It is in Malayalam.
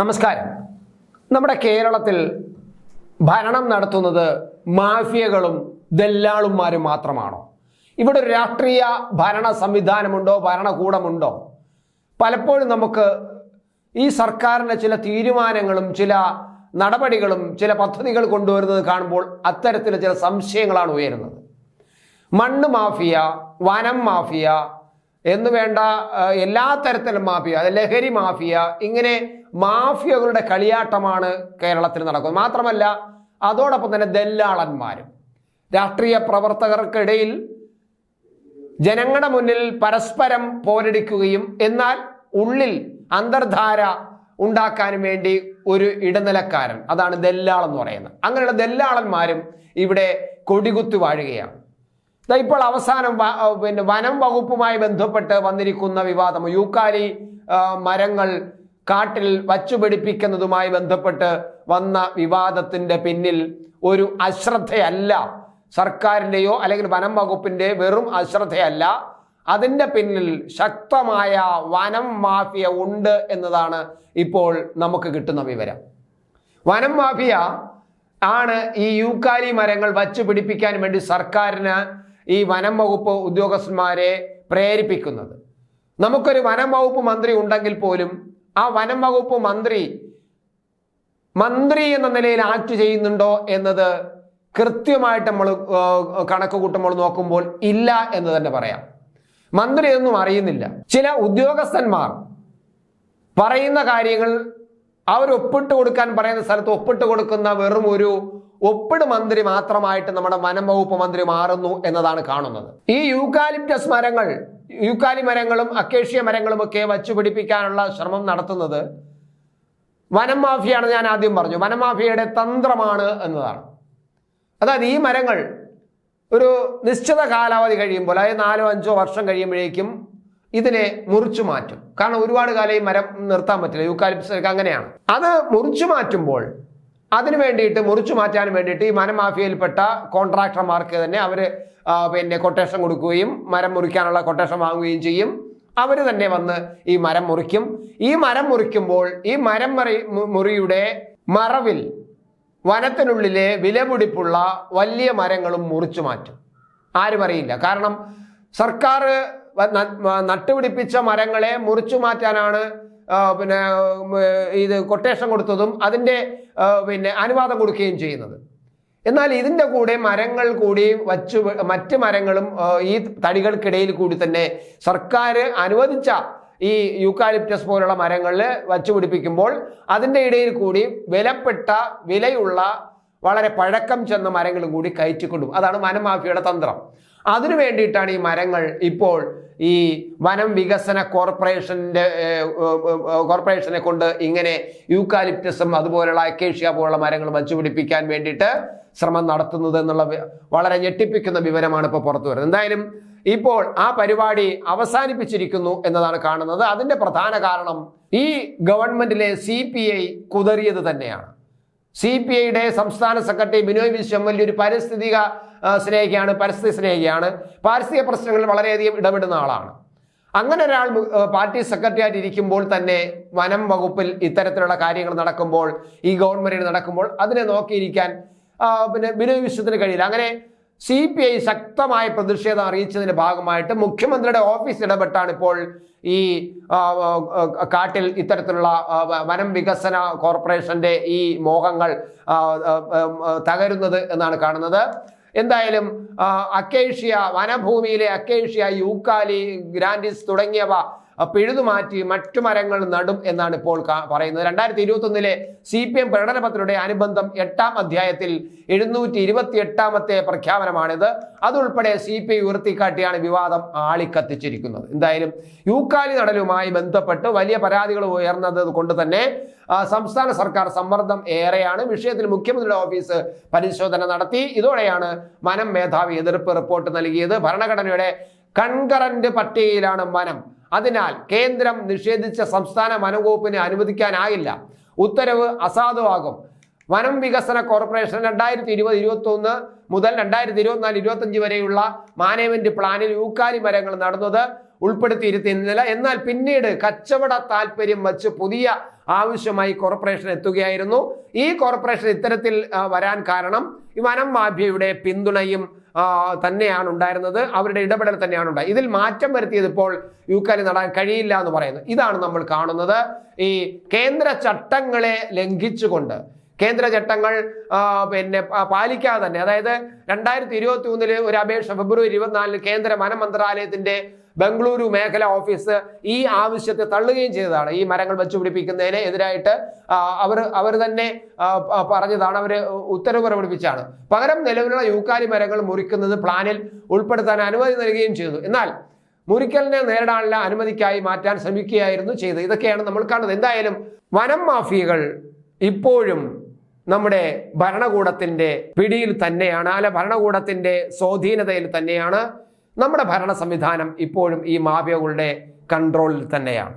നമസ്കാരം. നമ്മുടെ കേരളത്തിൽ ഭരണം നടത്തുന്നത് മാഫിയകളും ദല്ലാളുമാരും മാത്രമാണോ? ഇവിടെ ഒരു രാഷ്ട്രീയ ഭരണ സംവിധാനമുണ്ടോ ഭരണകൂടമുണ്ടോ? പലപ്പോഴും നമുക്ക് ഈ സർക്കാരിന്റെ ചില തീരുമാനങ്ങളും ചില നടപടികളും ചില പദ്ധതികൾ കൊണ്ടുവരുന്നത് കാണുമ്പോൾ അത്തരത്തിലെ ചില സംശയങ്ങളാണ് ഉയരുന്നത്. മണ്ണ് മാഫിയ വനം മാഫിയ എന്നുവേണ്ട എല്ലാ തരത്തിലും മാഫിയ ലഹരി മാഫിയ ഇങ്ങനെ മാഫിയകളുടെ കളിയാട്ടമാണ് കേരളത്തിൽ നടക്കുന്നത്. മാത്രമല്ല അതോടൊപ്പം തന്നെ ദല്ലാളന്മാരും. രാഷ്ട്രീയ പ്രവർത്തകർക്കിടയിൽ ജനങ്ങളുടെ മുന്നിൽ പരസ്പരം പോരടിക്കുകയും എന്നാൽ ഉള്ളിൽ അന്തർധാര ഉണ്ടാക്കാനും വേണ്ടി ഒരു ഇടനിലക്കാരൻ. അതാണ് ദല്ലാൾ എന്ന് പറയുന്നത്. അങ്ങനെയുള്ള ദല്ലാളന്മാരും ഇവിടെ കൊടികുത്തി വാഴുകയാണ്. ഇപ്പോൾ അവസാനം പിന്നെ വനം വകുപ്പുമായി ബന്ധപ്പെട്ട് വന്നിരിക്കുന്ന വിവാദം. യൂക്കാലി മരങ്ങൾ കാട്ടിൽ വച്ചുപിടിപ്പിക്കുന്നതുമായി ബന്ധപ്പെട്ട് വന്ന വിവാദത്തിന്റെ പിന്നിൽ ഒരു അശ്രദ്ധയല്ല. സർക്കാരിന്റെയോ അല്ലെങ്കിൽ വനം വകുപ്പിന്റെ വെറും അശ്രദ്ധയല്ല. അതിന്റെ പിന്നിൽ ശക്തമായ വനം മാഫിയ ഉണ്ട് എന്നതാണ് ഇപ്പോൾ നമുക്ക് കിട്ടുന്ന വിവരം. വനം മാഫിയ ആണ് ഈ യൂക്കാലി മരങ്ങൾ വച്ചു പിടിപ്പിക്കാൻ വേണ്ടി സർക്കാരിന് ഈ വനം വകുപ്പ് ഉദ്യോഗസ്ഥന്മാരെ പ്രേരിപ്പിക്കുന്നത്. നമുക്കൊരു വനം വകുപ്പ് മന്ത്രി ഉണ്ടെങ്കിൽ പോലും ആ വനം വകുപ്പ് മന്ത്രി മന്ത്രി എന്ന നിലയിൽ ആക്ട് ചെയ്യുന്നുണ്ടോ എന്നത് കൃത്യമായിട്ട് നമ്മൾ കണക്ക് കൂട്ടുമ്പോൾ നോക്കുമ്പോൾ ഇല്ല എന്ന് തന്നെ പറയാം. മന്ത്രി ഒന്നും അറിയുന്നില്ല. ചില ഉദ്യോഗസ്ഥന്മാർ പറയുന്ന കാര്യങ്ങൾ അവർ ഒപ്പിട്ട് കൊടുക്കാൻ പറയുന്ന സ്ഥലത്ത് ഒപ്പിട്ട് കൊടുക്കുന്ന വെറും ഒരു ഒപ്പിട് മന്ത്രി മാത്രമായിട്ട് നമ്മുടെ വനം വകുപ്പ് മന്ത്രി മാറുന്നു എന്നതാണ് കാണുന്നത്. ഈ യൂക്കാലിപ്റ്റസ് മരങ്ങൾ യൂക്കാലി മരങ്ങളും അക്കേഷ്യ മരങ്ങളും ഒക്കെ വച്ചു പിടിപ്പിക്കാനുള്ള ശ്രമം നടത്തുന്നത് വനം മാഫിയാണ് ഞാൻ ആദ്യം പറഞ്ഞു. വനം മാഫിയയുടെ തന്ത്രമാണ് എന്നതാണ്. അതായത് ഈ മരങ്ങൾ ഒരു നിശ്ചിത കാലാവധി കഴിയുമ്പോൾ അതായത് നാലോ അഞ്ചോ വർഷം കഴിയുമ്പോഴേക്കും ഇതിനെ മുറിച്ചു മാറ്റും. കാരണം ഒരുപാട് കാലം ഈ മരം നിർത്താൻ പറ്റില്ല. യൂക്കാലിപ്സ് ഒക്കെ അങ്ങനെയാണ്. അത് മുറിച്ചു മാറ്റുമ്പോൾ അതിന് വേണ്ടിയിട്ട് മുറിച്ചു മാറ്റാൻ വേണ്ടിയിട്ട് ഈ മരമാഫിയയിൽപ്പെട്ട കോൺട്രാക്ടർമാർക്ക് തന്നെ അവർ പിന്നെ കൊട്ടേഷൻ കൊടുക്കുകയും മരം മുറിക്കാനുള്ള കൊട്ടേഷൻ വാങ്ങുകയും ചെയ്യും. അവർ തന്നെ വന്ന് ഈ മരം മുറിക്കും. ഈ മരം മുറിക്കുമ്പോൾ ഈ മരം മറി മുറിയുടെ മറവിൽ വനത്തിനുള്ളിലെ വിലപിടിപ്പുള്ള വലിയ മരങ്ങളും മുറിച്ചു മാറ്റും. ആരും അറിയില്ല. കാരണം സർക്കാർ നട്ടുപിടിപ്പിച്ച മരങ്ങളെ മുറിച്ചു മാറ്റാനാണ് പിന്നെ ഇത് കൊട്ടേഷൻ കൊടുത്തതും അതിന്റെ പിന്നെ അനുവാദം കൊടുക്കുകയും ചെയ്യുന്നത്. എന്നാൽ ഇതിന്റെ കൂടെ മരങ്ങൾ കൂടി വച്ചു മറ്റ് മരങ്ങളും ഈ തടികൾക്കിടയിൽ കൂടി തന്നെ സർക്കാർ അനുവദിച്ച ഈ യൂക്കാലിപ്റ്റസ് പോലുള്ള മരങ്ങളിൽ വച്ചു പിടിപ്പിക്കുമ്പോൾ അതിന്റെ ഇടയിൽ കൂടി വിലപ്പെട്ട വിലയുള്ള വളരെ പഴക്കം ചെന്ന മരങ്ങളും കൂടി കയറ്റിക്കൊണ്ടും അതാണ് വനമാഫിയുടെ തന്ത്രം. അതിനു വേണ്ടിയിട്ടാണ് ഈ മരങ്ങൾ ഇപ്പോൾ ഈ വനം വികസന കോർപ്പറേഷന്റെ കോർപ്പറേഷനെ കൊണ്ട് ഇങ്ങനെ യൂക്കാലിപ്റ്റസും അതുപോലെയുള്ള അക്കേഷ്യ പോലുള്ള മരങ്ങൾ വച്ചുപിടിപ്പിക്കാൻ വേണ്ടിയിട്ട് ശ്രമം നടത്തുന്നത് എന്നുള്ള വളരെ ഞെട്ടിപ്പിക്കുന്ന വിവരമാണ് ഇപ്പോൾ പുറത്തു വരുന്നത്. എന്തായാലും ഇപ്പോൾ ആ പരിപാടി അവസാനിപ്പിച്ചിരിക്കുന്നു എന്നതാണ് കാണുന്നത്. അതിന്റെ പ്രധാന കാരണം ഈ ഗവൺമെന്റിലെ സി പി ഐ കുതറിയത് തന്നെയാണ്. സി പി ഐയുടെ സംസ്ഥാന സെക്രട്ടറി ബിനോയ് വിശ്വം വലിയൊരു പാരിസ്ഥിതിക സ്നേഹിയാണ് പരിസ്ഥിതി സ്നേഹിയാണ്. പാരിസ്ഥിതിക പ്രശ്നങ്ങളിൽ വളരെയധികം ഇടപെടുന്ന ആളാണ്. അങ്ങനെ ഒരാൾ പാർട്ടി സെക്രട്ടറി ആയിട്ട് ഇരിക്കുമ്പോൾ തന്നെ വനം വകുപ്പിൽ ഇത്തരത്തിലുള്ള കാര്യങ്ങൾ നടക്കുമ്പോൾ ഈ ഗവൺമെന്റിന് നടക്കുമ്പോൾ അതിനെ നോക്കിയിരിക്കാൻ പിന്നെ ബിനോയ് വിശ്വത്തിന് കഴിയില്ല. അങ്ങനെ സി പി ഐ ശക്തമായ പ്രതിഷേധം അറിയിച്ചതിന്റെ ഭാഗമായിട്ട് മുഖ്യമന്ത്രിയുടെ ഓഫീസ് ഇടപെട്ടാണ് ഇപ്പോൾ ഈ കാട്ടിൽ ഇത്തരത്തിലുള്ള വനം വികസന കോർപ്പറേഷന്റെ ഈ മോഹങ്ങൾ തകരുന്നത് എന്നാണ് കാണുന്നത്. എന്തായാലും അക്കേഷ്യ വനഭൂമിയിലെ അക്കേഷ്യ യൂക്കാലി ഗ്രാൻഡിസ് തുടങ്ങിയവ പിഴുതുമാറ്റി മറ്റു മരങ്ങൾ നടും എന്നാണ് ഇപ്പോൾ പറയുന്നത്. രണ്ടായിരത്തി ഇരുപത്തി ഒന്നിലെ സി പി എം പ്രകടനപത്രയുടെ അനുബന്ധം എട്ടാം അധ്യായത്തിൽ എഴുന്നൂറ്റി ഇരുപത്തി എട്ടാമത്തെ പ്രഖ്യാപനമാണിത്. അതുൾപ്പെടെ സി പി ഐ ഉയർത്തിക്കാട്ടിയാണ് വിവാദം ആളിക്കത്തിച്ചിരിക്കുന്നത്. എന്തായാലും യൂക്കാലി നടലുമായി ബന്ധപ്പെട്ട് വലിയ പരാതികൾ ഉയർന്നത് കൊണ്ട് തന്നെ സംസ്ഥാന സർക്കാർ സമ്മർദ്ദം ഏറെയാണ്. വിഷയത്തിൽ മുഖ്യമന്ത്രിയുടെ ഓഫീസ് പരിശോധന നടത്തി. ഇതോടെയാണ് മനം മേധാവി എതിർപ്പ് റിപ്പോർട്ട് നൽകിയത്. ഭരണഘടനയുടെ കൺകറന്റ് പട്ടികയിലാണ് വനം. അതിനാൽ കേന്ദ്രം നിഷേധിച്ച സംസ്ഥാന വനംവകുപ്പിന് അനുവദിക്കാനായില്ല. ഉത്തരവ് അസാധുവാകും. വനം വികസന കോർപ്പറേഷൻ രണ്ടായിരത്തി ഇരുപത് ഇരുപത്തി ഒന്ന് മുതൽ രണ്ടായിരത്തി ഇരുപത്തിനാല് ഇരുപത്തഞ്ച് വരെയുള്ള മാനേജ്മെന്റ് പ്ലാനിൽ യൂക്കാലി മരങ്ങൾ നടന്നത് ഉൾപ്പെടുത്തിയിരുത്തിയിരുന്നില്ല എന്നാൽ പിന്നീട് കച്ചവട താല്പര്യം വച്ച് പുതിയ ആവശ്യമായി കോർപ്പറേഷൻ എത്തുകയായിരുന്നു. ഈ കോർപ്പറേഷൻ ഇത്തരത്തിൽ വരാൻ കാരണം ഈ വനം മാഫിയയുടെ പിന്തുണയും തന്നെയാണ് ഉണ്ടായിരുന്നത്. അവരുടെ ഇടപെടൽ തന്നെയാണ് ഉണ്ടായത് ഇതിൽ മാറ്റം വരുത്തിയത് ഇപ്പോൾ യൂക്കാലി നടാൻ കഴിയില്ല എന്ന് പറയുന്നു. ഇതാണ് നമ്മൾ കാണുന്നത്. ഈ കേന്ദ്ര ചട്ടങ്ങളെ ലംഘിച്ചുകൊണ്ട് കേന്ദ്ര ചട്ടങ്ങൾ പിന്നെ പാലിക്കാതെ തന്നെ അതായത് രണ്ടായിരത്തി ഇരുപത്തി മൂന്നിൽ ഒരു അപേക്ഷ ഫെബ്രുവരി ഇരുപത്തിനാലിന് കേന്ദ്ര വന മന്ത്രാലയത്തിന്റെ ബംഗളൂരു മേഖല ഓഫീസ് ഈ ആവശ്യത്തെ തള്ളുകയും ചെയ്തതാണ്. ഈ മരങ്ങൾ വെച്ചുപിടിപ്പിക്കുന്നതിന് എതിരായിട്ട് അവർ അവർ തന്നെ പറഞ്ഞതാണ് അവർ ഉത്തരവ് പുറപ്പെടുവിച്ചാണ് പകരം നിലവിലുള്ള യൂക്കാലി മരങ്ങൾ മുറിക്കുന്നത് പ്ലാനിൽ ഉൾപ്പെടുത്താൻ അനുമതി നൽകുകയും ചെയ്തു. എന്നാൽ മുറിക്കലിനെ നേരിടാനുള്ള അനുമതിക്കായി മാറ്റാൻ ശ്രമിക്കുകയായിരുന്നു ചെയ്തത്. ഇതൊക്കെയാണ് നമ്മൾ കാണുന്നത്. എന്തായാലും വനം മാഫിയകൾ ഇപ്പോഴും നമ്മുടെ ഭരണകൂടത്തിന്റെ പിടിയിൽ തന്നെയാണ്. അല്ല ഭരണകൂടത്തിന്റെ സ്വാധീനതയിൽ തന്നെയാണ്. നമ്മുടെ ഭരണ സംവിധാനം ഇപ്പോഴും ഈ മാഫിയകളുടെ കൺട്രോളിൽ തന്നെയാണ്.